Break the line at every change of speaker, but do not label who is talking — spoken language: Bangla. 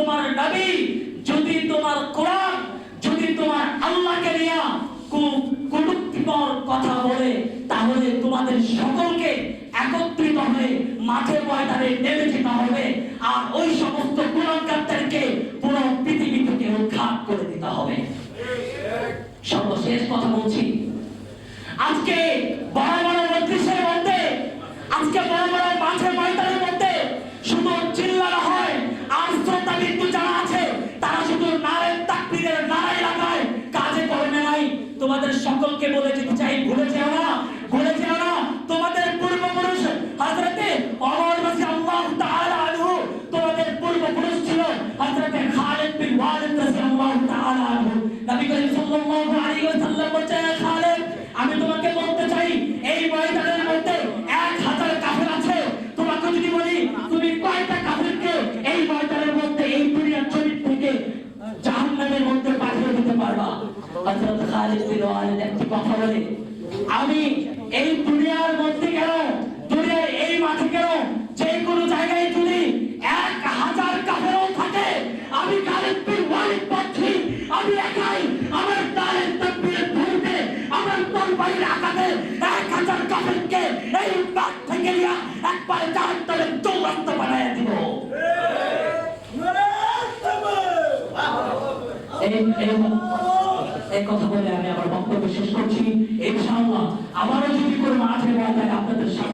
তোমার নবী, যদি তোমার কোরআন, যদি তোমার আল্লাহকে নিয়া কথা বলে, তাহলে তোমাদের সকলকে একত্রিত হয়ে মাঠে ময়দানে নেমে যেতে হবে। আর ওই সমস্ত কোরআনকারদেরকে পুরো পৃথিবী থেকে উৎখাত করে দিতে হবে। সর্বশেষ কথা বলছি। আজকে বড় সকলকে বলে যেতে চাই, ভুলে যেও না, ভুলে যেও না। তোমাদের পূর্বপুরুষ হযরতে ওমর আল্লাহ তাআলা আনহু, তোমাদের পূর্বপুরুষ ছিল হাজরাতে খালিদ বিন ওয়ালিদ রাদিয়াল্লাহু তাআলা আনহু। নবী করিম সাল্লাল্লাহু আলাইহি ওয়াসাল্লাম বলেছেন হযরত আমি এই দুনিয়ার মধ্যে কেন দুনিয়ার এই মাঠে কেন যে কোনো জায়গায় যদি এক হাজার কাফেরও থাকে, আমি খালিদ বিন ওয়ালিদ বলছি আমি একাই আমার তারের তাকবীরের ধরতে আমার তরবারির আঘাতে এক হাজার কাফেরকে এই মাঠ থেকে নিয়ে একবার জাহান্নামের চৌরাস্ত বানায় দিব। এই এই এই কথা বলে আমি আমার বক্তব্য শেষ করছি। ইনশাআল্লাহ আবারও যদি কোনো মাঠে ময়দানে আপনাদের